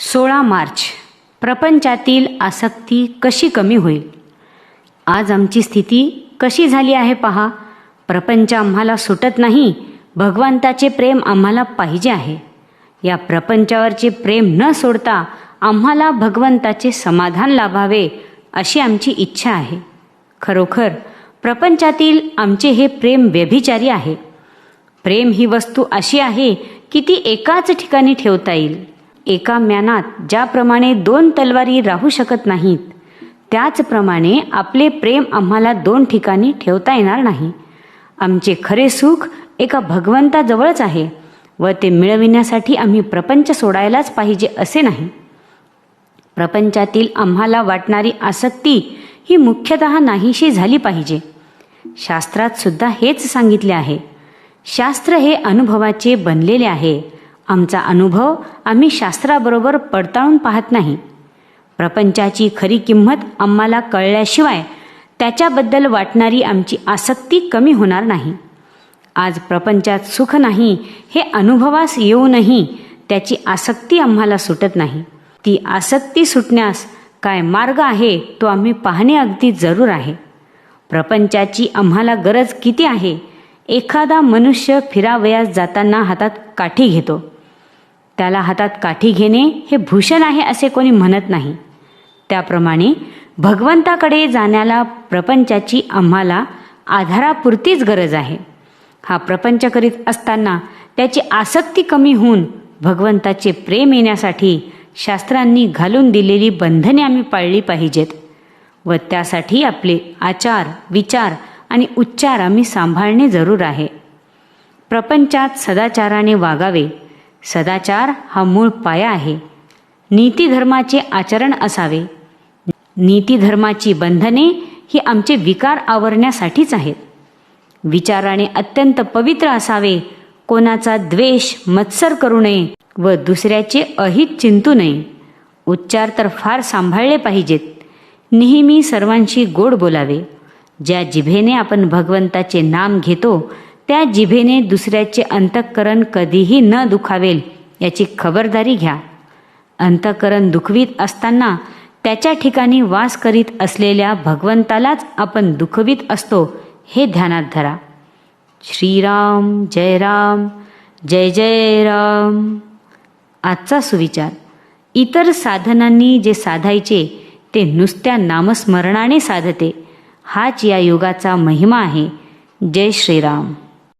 सोळा मार्च. प्रपंचातील आसक्ती कशी कमी होईल? आज आमची स्थिती कशी झाली आहे पहा. प्रपंच आम्हाला सुटत नाही. भगवंताचे प्रेम आम्हाला पाहिजे आहे. या प्रपंचावरचे प्रेम न सोडता आम्हाला भगवंताचे समाधान लाभावे अशी आमची इच्छा आहे. खरोखर प्रपंचातील आमचे हे प्रेम व्यभिचारी आहे. प्रेम ही वस्तू अशी आहे की ती एकाच ठिकाणी ठेवता येईल. एका म्यानात ज्याप्रमाणे दोन तलवारी राहू शकत नाहीत त्याचप्रमाणे आपले प्रेम आम्हाला दोन ठिकाणी ठेवता येणार नाही. आमचे खरे सुख एका भगवंताजवळच आहे व ते मिळविण्यासाठी आम्ही प्रपंच सोडायलाच पाहिजे असे नाही. प्रपंचातील आम्हाला वाटणारी आसक्ती ही मुख्यतः नाहीशी झाली पाहिजे. शास्त्रात सुद्धा हेच सांगितले आहे. शास्त्र हे अनुभवाचे बनलेले आहे. आमचा अनुभव आम्ही शास्त्राबरोबर पडताळून पाहत नाही. प्रपंचाची खरी किंमत आम्हाला कळल्याशिवाय त्याच्याबद्दल वाटणारी आमची आसक्ती कमी होणार नाही. आज प्रपंचात सुख नाही हे अनुभवास येऊनही त्याची आसक्ती आम्हाला सुटत नाही. ती आसक्ती सुटण्यास काय मार्ग आहे तो आम्ही पाहणे अगदी जरूर आहे. प्रपंचाची आम्हाला गरज किती आहे? एखादा मनुष्य फिरावयास जाताना हातात काठी घेतो. त्याला हातात काठी घेणे हे भूषण आहे असे कोणी म्हणत नाही. त्याप्रमाणे भगवंताकडे जाण्याला प्रपंचाची आम्हाला आधारापुरतीच गरज आहे. हा प्रपंच करीत असताना त्याची आसक्ती कमी होऊन भगवंताचे प्रेम येण्यासाठी शास्त्रांनी घालून दिलेली बंधने आम्ही पाळली पाहिजेत व त्यासाठी आपले आचार विचार आणि उच्चार आम्ही सांभाळणे जरूर आहे. प्रपंचात सदाचाराने वागावे सदाचार हा मूळ पाया आहे. नीतीधर्माचे आचरण असावे. नीतीधर्माची बंधने ही आमचे विकार आवरण्यासाठीच आहेत. विचाराने अत्यंत पवित्र असावे. कोणाचा द्वेष मत्सर करू नये व दुसऱ्याचे अहित चिंतू नये. उच्चार तर फार सांभाळले पाहिजेत. नेहमी सर्वांशी गोड बोलावे. ज्या जिभेने आपण भगवंताचे नाम घेतो त्या जिभेने दुसऱ्याचे अंतःकरण कधीही न दुखावेल याची खबरदारी घ्या. अंतःकरण दुखवीत असताना त्याच्या ठिकाणी वास करीत असलेल्या भगवंतालाच आपण दुखवीत असतो हे ध्यानात धरा. श्रीराम जय राम जय जय राम. आजचा सुविचार. इतर साधनांनी जे साधायचे ते नुसत्या नामस्मरणाने साधते. हाच या युगाचा महिमा आहे. जय श्रीराम.